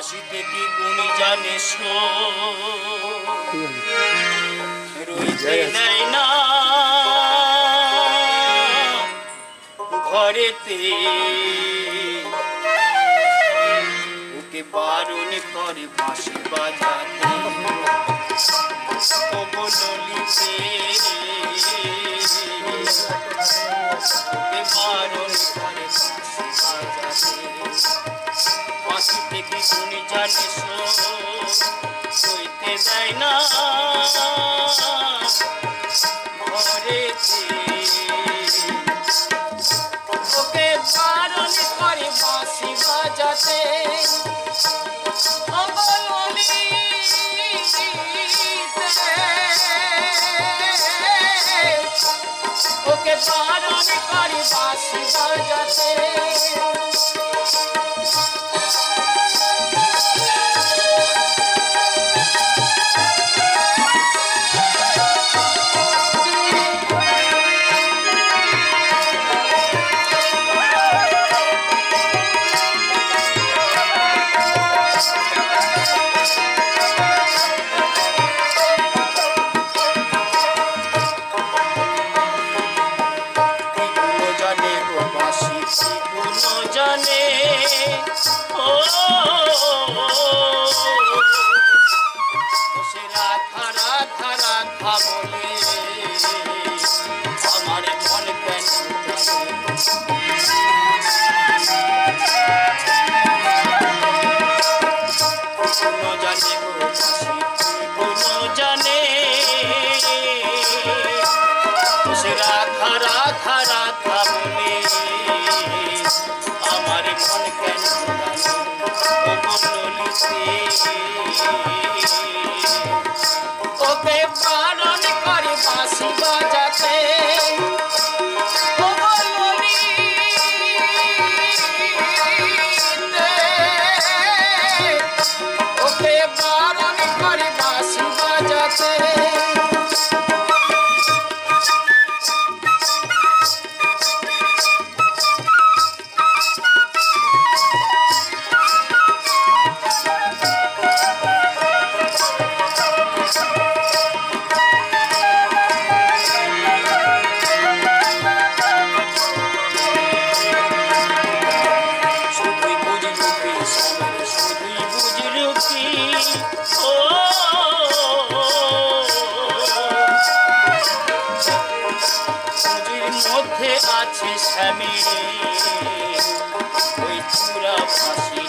হাসিতে কি গুণি জানে রইতে নাই না। ঘরেতে ওকে বারণ করে বাঁশি বাজাতে। কমলিতে বারণ থেকে শুনি জানি সইতে দেয় না। ঘরেতে ওকে বারণ করে বাঁশি বাজাতে। ওকে বারণ করে বাঁশি বাজাতে। রাধা বলে আমার মন কেন ওকে পালন করে বাঁশি মধ্যে আছে স্বামী ওই চূড়া ফাঁসি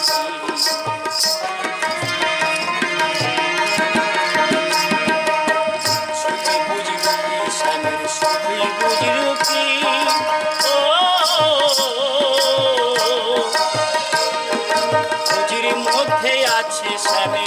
স্বামীর মধ্যে আছে স্বামী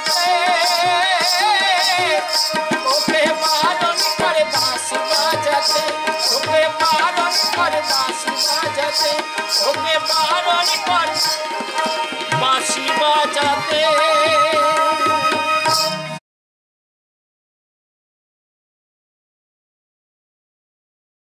বাজাতে ওকে বারণ কর বাঁশি বাজাতে